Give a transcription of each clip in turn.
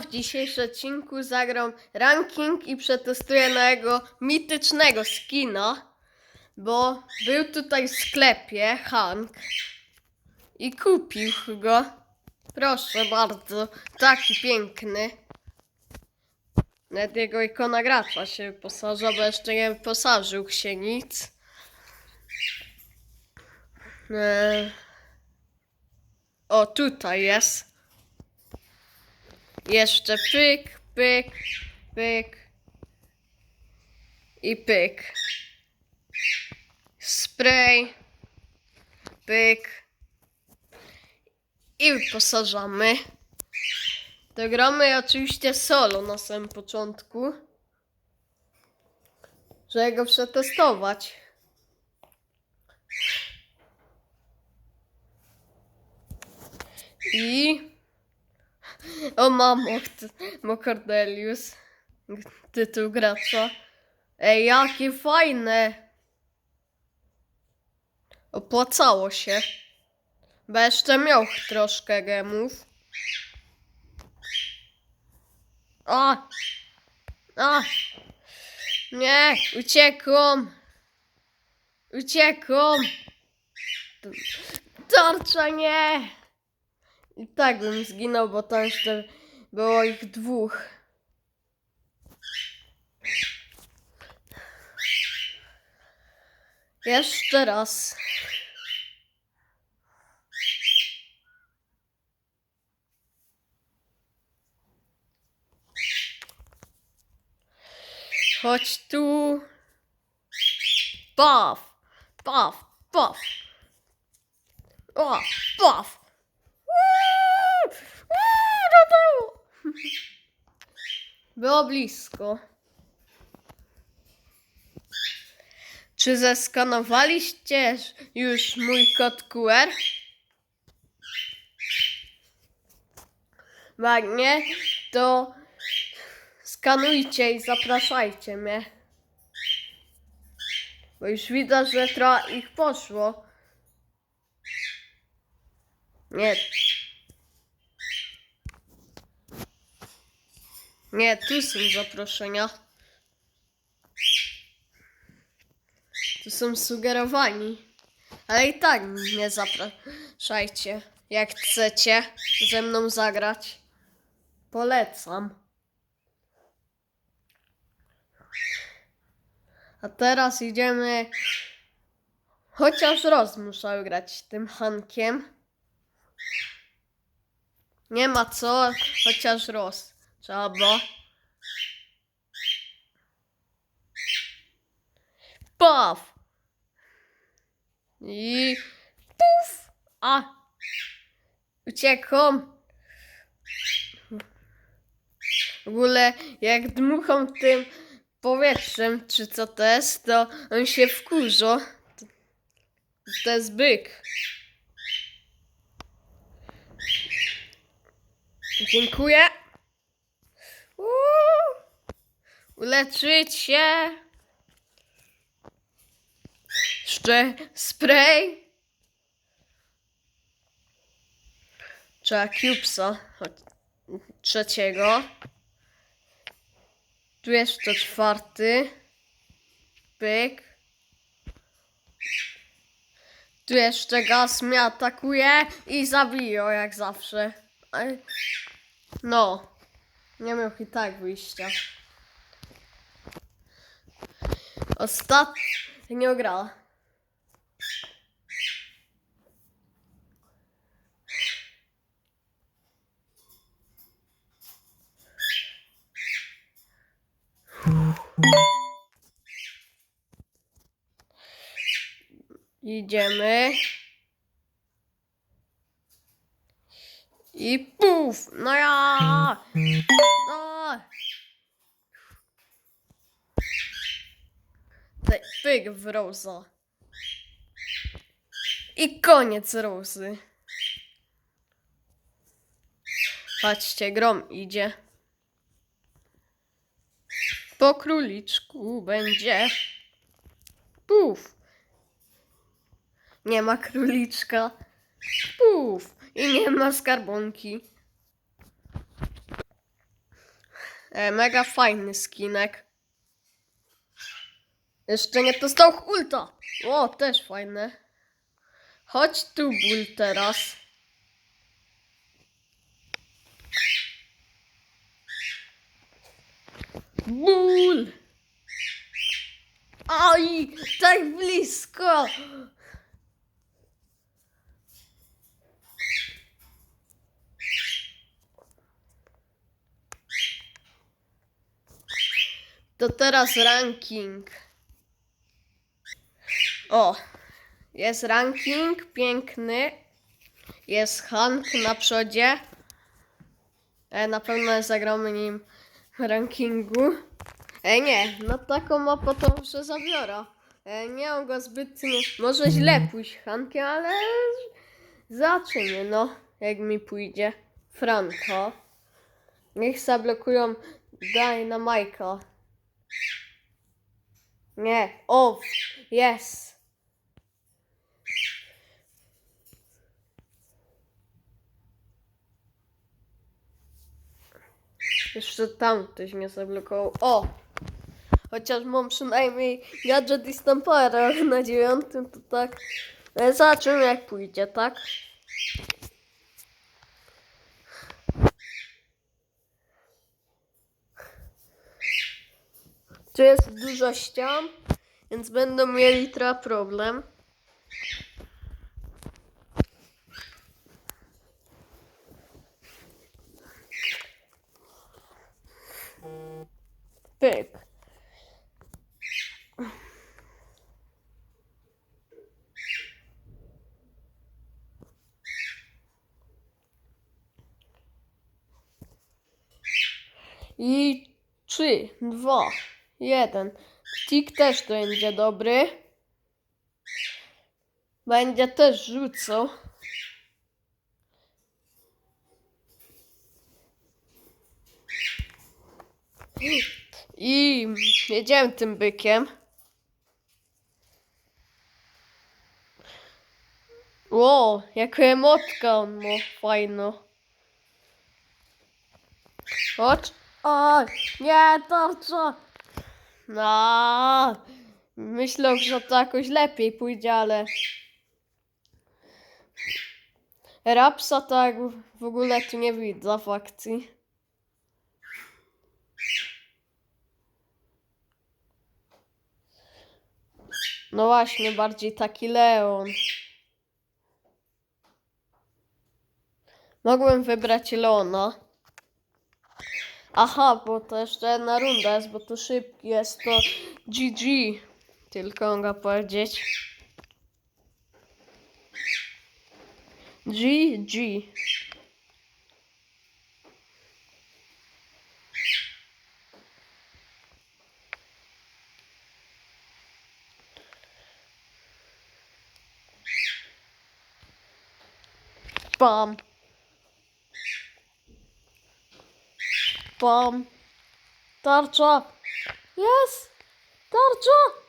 W dzisiejszym odcinku zagram ranking i przetestuję nowego mitycznego skina, bo był tutaj w sklepie Hank i kupił go. Proszę bardzo, taki piękny. Nawet jego ikona się wyposaża, bo jeszcze nie wyposażył się nic. Eee. O, tutaj jest. Jeszcze pyk, pyk, pyk i pyk. Spray, pyk i wyposażamy. To gramy oczywiście solo na samym początku, żeby go przetestować. I o mamo, mo Cordelius. Tytuł gracza. Ej, jakie fajne. Opłacało się. Bo jeszcze miał troszkę gemów. A! A! Nie! Uciekłam! Uciekłam! Tarcza nie! I tak bym zginął, bo tam jeszcze było ich dwóch. Jeszcze raz. Chodź tu. Paf, paf, paf. O, paf. Uuu, uuu, no było. Blisko. Czy zeskanowaliście już mój kod QR? Bo jak nie, to skanujcie i zapraszajcie mnie. Bo już widać, że trochę ich poszło. Nie. Nie, tu są zaproszenia. Tu są sugerowani. Ale i tak nie zapraszajcie. Jak chcecie ze mną zagrać, polecam. A teraz idziemy. Chociaż Roz muszę grać tym Hankiem. Nie ma co, chociaż Roz. Trzeba było. Paf! I puf! A! Uciekłam. W ogóle jak dmucham tym powietrzem, czy co to jest, to on się wkurza. To, to jest byk. Dziękuję. Uleczyć się. Jeszcze spray. Trzeba cubesa trzeciego. Tu jeszcze czwarty. Pyk. Tu jeszcze gaz mnie atakuje i zabije jak zawsze. No. Nie miał i tak wyjścia. Ostatnio gra. Idziemy. I puf! No ja! No! Daj, Pyk w Rosa. I koniec Rosy. Patrzcie, grom idzie. Po króliczku będzie. Puf. Nie ma króliczka. Puf. I nie ma skarbonki. E, mega fajny skinek. Jeszcze nie dostał ulta. O, też fajne. Chodź tu, ból teraz. Ból! Aj, tak blisko! To teraz ranking. O, jest ranking piękny. Jest Hank na przodzie. E, na pewno zagramy nim rankingu. E, nie, no taką mapę to muszę zabiorę. E, nie mam go zbytnio. Może źle pójść Hankiem, ale zobaczymy, no, jak mi pójdzie. Franko. Niech zablokują daj na Majka. Nie, o, jest. Jeszcze tam ktoś mnie zablokował. O! Chociaż mam przynajmniej gadżet i stampera na dziewiątym, to tak. Ale Zobaczymy jak pójdzie, tak? Tu jest dużo ścian, więc będą mieli trochę problem. Pyk. I trzy, dwa, jeden. Tik też to będzie dobry. Będzie też rzucał. I jedziemy tym bykiem. Ło, jaka emotka on ma fajno. Chodź. Oj, nie, tarcza. No, myślę, że to jakoś lepiej pójdzie, ale... Rapsa tak w ogóle tu nie widzę w akcji. No właśnie, bardziej taki Leon. Mogłem wybrać Leona. Aha, bo to jeszcze jedna runda jest, bo to szybki jest, to GG. Tylko mogę powiedzieć. GG. Bam. Tarcza. Jest. Tarcza.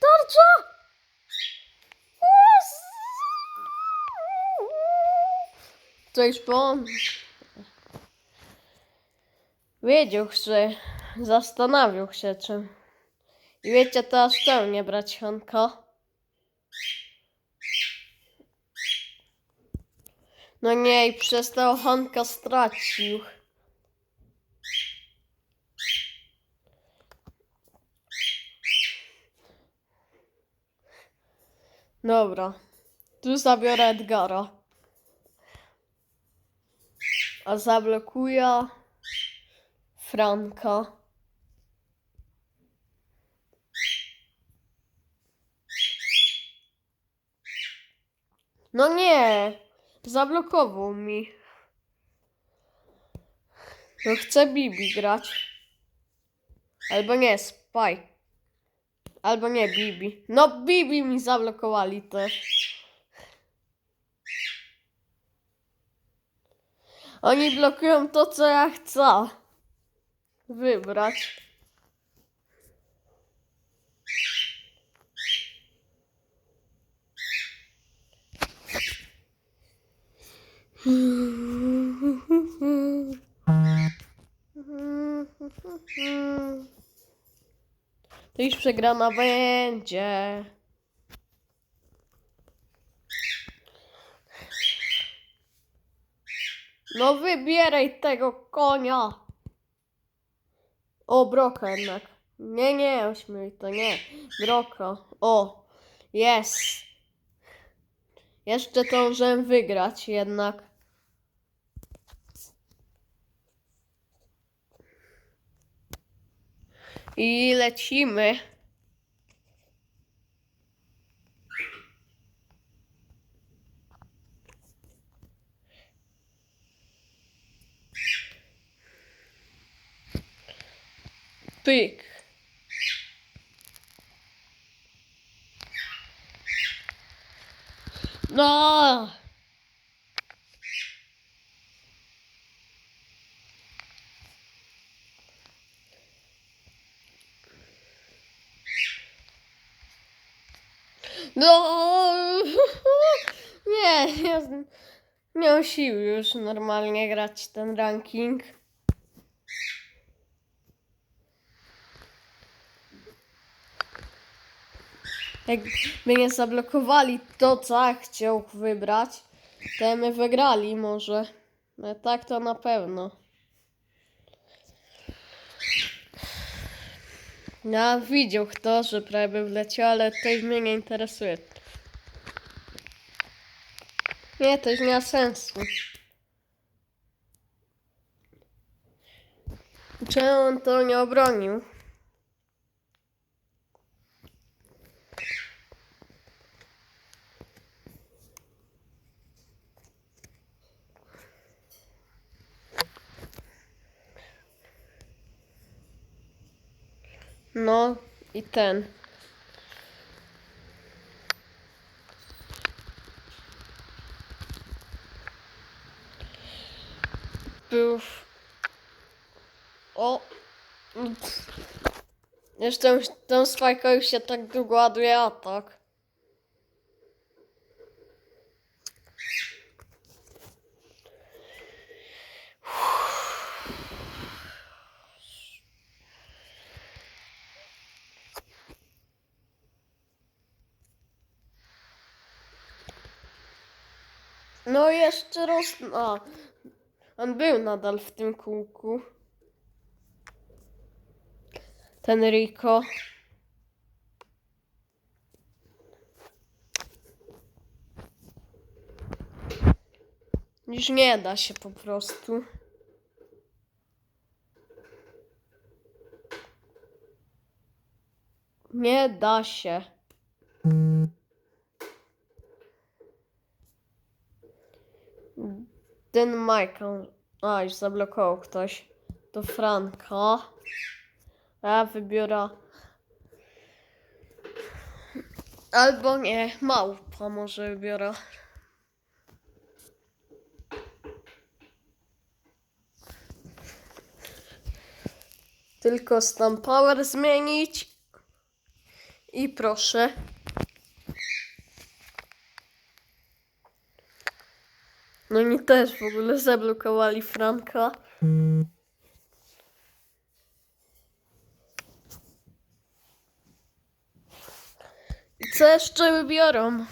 Tarcza. Jest. Coś bom. Wiedział, że zastanawiał się czym. I wiecie, teraz czemu nie brać Hanka? No nie, i przez tego Hanka stracił. Dobra. Tu zabiorę Edgara. A zablokuję Franka. No nie, zablokował mi. No chcę Bibi grać. Albo nie, Spike. Albo nie, Bibi. No, Bibi mi zablokowali też. Oni blokują to, co ja chcę wybrać. Mhm. To już przegrana będzie. No wybieraj tego konia. O, broka jednak. Nie, nie, ośmiu to nie. Broka. O, jest. Jeszcze to możemy wygrać jednak. I lecimy. Pyk. No. Mam siły już normalnie grać ten ranking. Jakby nie zablokowali to, co chciał wybrać, to my wygrali może. No tak to na pewno. Ja widział kto, że prawie wleciał, ale to mnie nie interesuje. Nie, to już nie ma sensu. Czemu on to nie obronił? No i ten. Był. O! Jeszcze ten spajka już się tak długo ładuje atak. No jeszcze roz... A, on był nadal w tym kółku. Ten Rico. Już nie da się po prostu. Nie da się. Ten Michael. A, już zablokował ktoś. To Franka. A ja wybiorę. Albo nie, małpa może wybiorę. Tylko stamp power zmienić. I proszę. No oni też w ogóle zablokowali Franka. I co jeszcze wybiorą?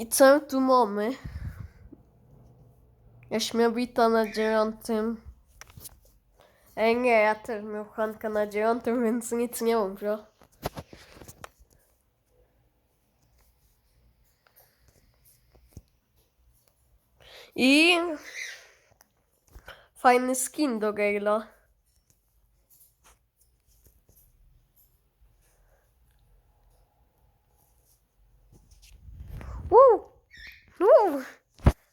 I co tu mamy? Jaśmiowita na dziewiątym. Ej, nie, ja też miał Hanka na dziewiątym, więc nic nie mówię. I fajny skin do Gale'a. Woo! Woo!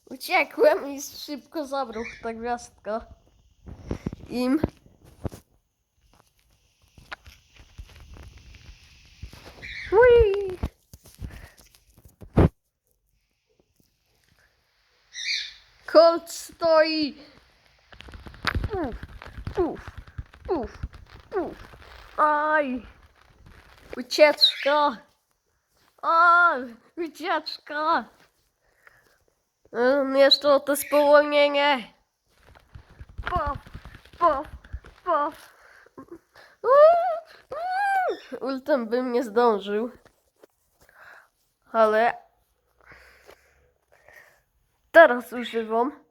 Uciekłem i szybko zabrał ta gwiazdka. Im. Ui! Colt stoi! Puf, puf, puf, puf. Aj! Ucieczka! A, ucieczka! Ym, Jeszcze to spowolnienie. Puf, puf. Uuu, uuu. Ultem bym nie zdążył. Ale teraz używam.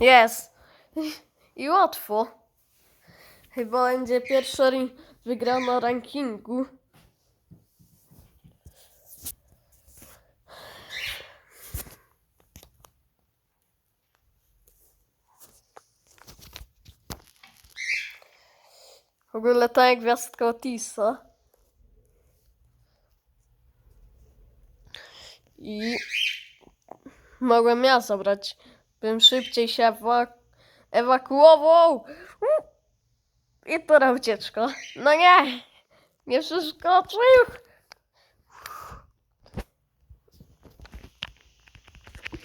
Jest. I łatwo. Chyba będzie pierwsza ri- wygrana rankingu. W ogóle ta jak gwiazdka Otisa. I mogłem ja zabrać. Bym szybciej się ewa- ewakuował. I teraz ucieczka. No nie! Nie przeskoczył!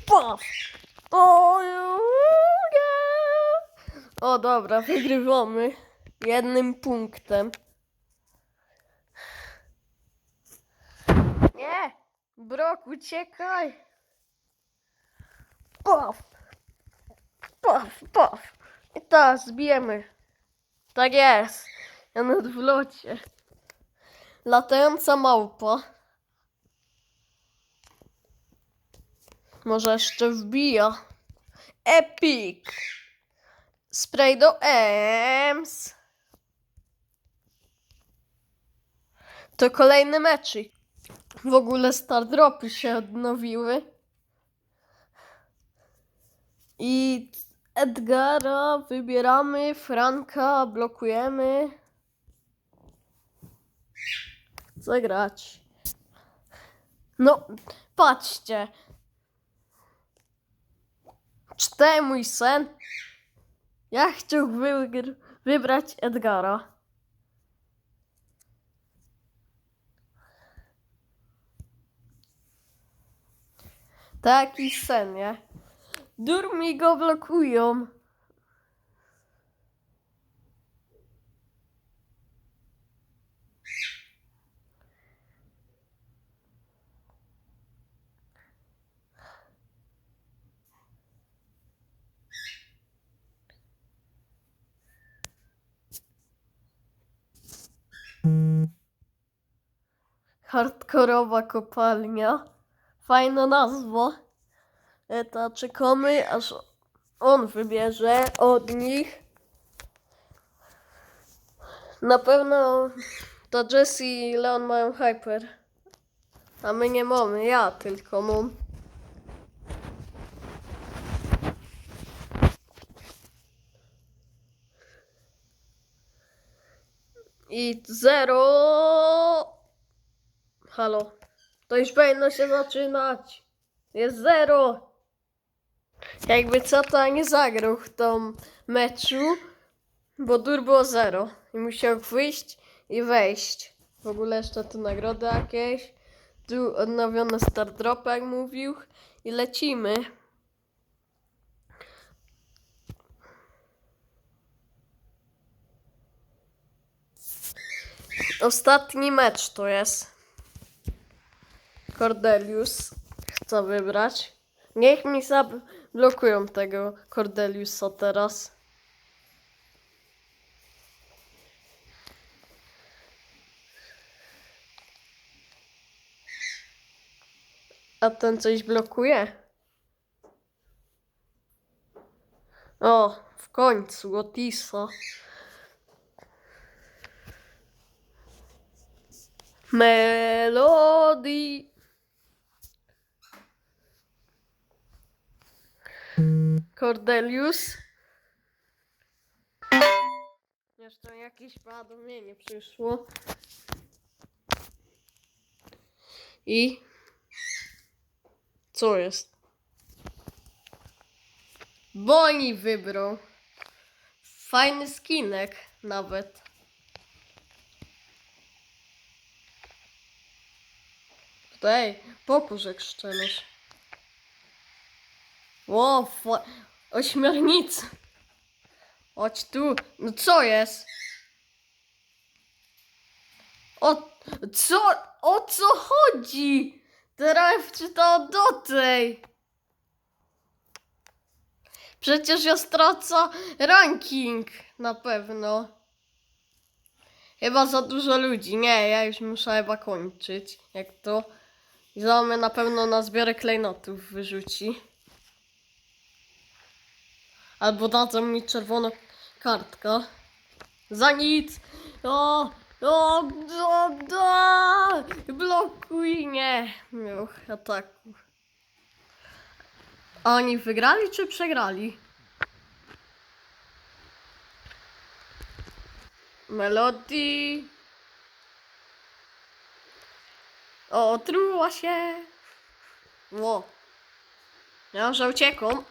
Paf! O, nie! O dobra, wygrywamy. Jednym punktem. Nie! Brok, uciekaj! Paf! Paf, paf! I teraz zbijemy. Tak jest. Ja nawet w locie. Latająca małpa. Może jeszcze wbija. Epic. Spray do Ems. To kolejny meczyk. W ogóle stardropy się odnowiły. I Edgara wybieramy, Franka blokujemy. Zagrać. No, patrzcie. Czy mój sen? Ja chciałbym wybrać Edgara. Taki sen, nie? Dur mi go blokują. Hardkorowa kopalnia. Fajna nazwa. Eta czekamy, aż on wybierze od nich. Na pewno to Jesse i Leon mają hyper. A my nie mamy, ja tylko mam. I zero. Halo. To już powinno się zaczynać. Jest zero. Jakby co to nie zagrał w tym meczu, bo dur było zero. I musiał wyjść i wejść. W ogóle jeszcze tu nagrody jakieś. Tu odnowione start drop, jak mówił. I lecimy. Ostatni mecz to jest. Cordelius chcę wybrać. Niech mi zablokują tego Cordeliusa teraz. A ten coś blokuje? O, w końcu Otisa. Melody. Cordelius. Jeszcze jakieś powiadomienie przyszło. I co jest? Boni wybrał. Fajny skinek nawet. Tutaj, pokurzek szczelisz. O, fa- Ośmiornicy. Chodź tu. No co jest? O co? O co chodzi? Teraz wczytał do tej. Przecież ja stracę ranking na pewno. Chyba za dużo ludzi. Nie, ja już muszę chyba kończyć. Jak to? I za mnie na pewno na zbiorę klejnotów wyrzuci. Albo dadzą mi czerwoną kartkę. Za nic! O, o, o, o, blokuj, nie. Miał ataku. A oni wygrali czy przegrali? Melody. Otruła się. Ło. Ja że uciekł.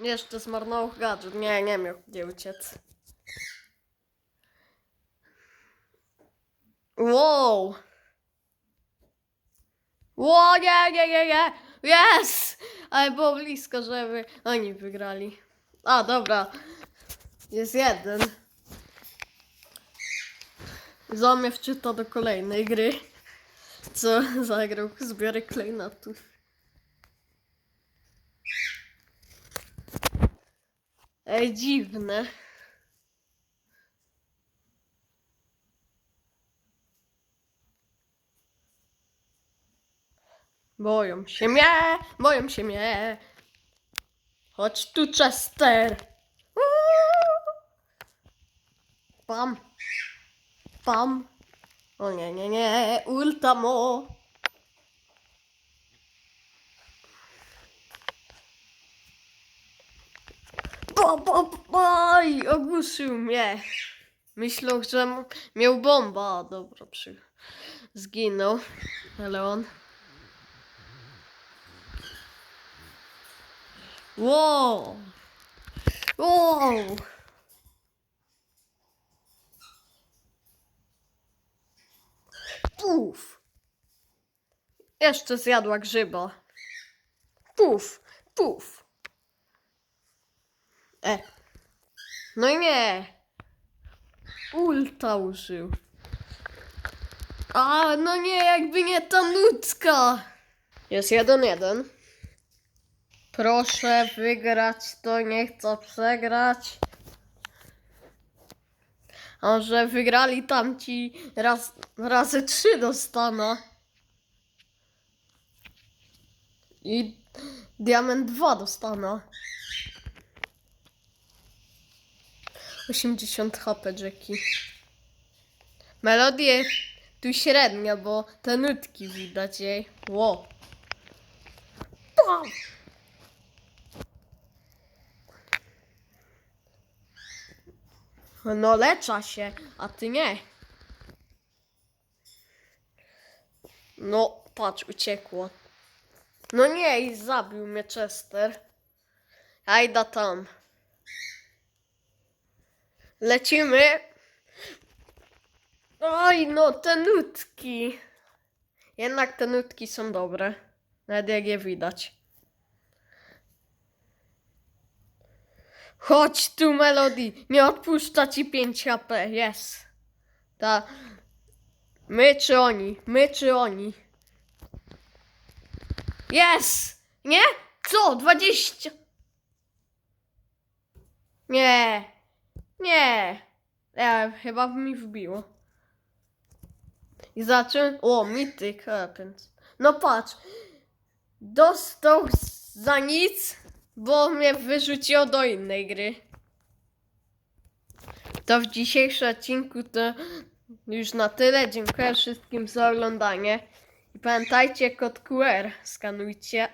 Jeszcze zmarnował gadżet. Nie, nie miał gdzie uciec. Wow. Ło, nie, nie, nie, nie. Yes! Ale było blisko, żeby oni wygrali. A, dobra. Jest jeden. Za mnie wczyta do kolejnej gry. Co zagrał zbiory klejnotów. Ej, dziwne. Boją się mnie, boją się mnie. Chodź tu, Chester. Pam. Pam. O nie, nie, nie, ultamo. Bo, bo, ogłuszył mnie. Myślał, że miał bomba. Dobra, przy... zginął. Ale on... Wow! Wow! Puf! Jeszcze zjadła grzyba. Puf! Puf! E. No i nie! Ulta użył. A, no nie, jakby nie ta nutka! Jest jeden jeden. Proszę wygrać to, nie chcę przegrać. A że wygrali tamci raz, razy trzy dostaną. I diament 2 dostaną. 80 HP Jackie. Melodie tu średnia, bo te nutki widać jej. Wow. Pam! No lecza się, a ty nie. No, patrz, uciekło. No nie, i zabił mnie Chester. Ajda tam. Lecimy. Oj, no, te nutki. Jednak te nutki są dobre. Nawet jak je widać. Chodź tu, Melody. Nie odpuszcza ci 5 HP. Jest. Ta. My czy oni? My czy oni? Jest! Nie? Co? 20? Nie. Nie. Ja, chyba mi wbiło. I zacząłem... O, Mythic Happens. No patrz. Dostał za nic, bo mnie wyrzuciło do innej gry. To w dzisiejszym odcinku to już na tyle. Dziękuję wszystkim za oglądanie. I pamiętajcie, kod QR skanujcie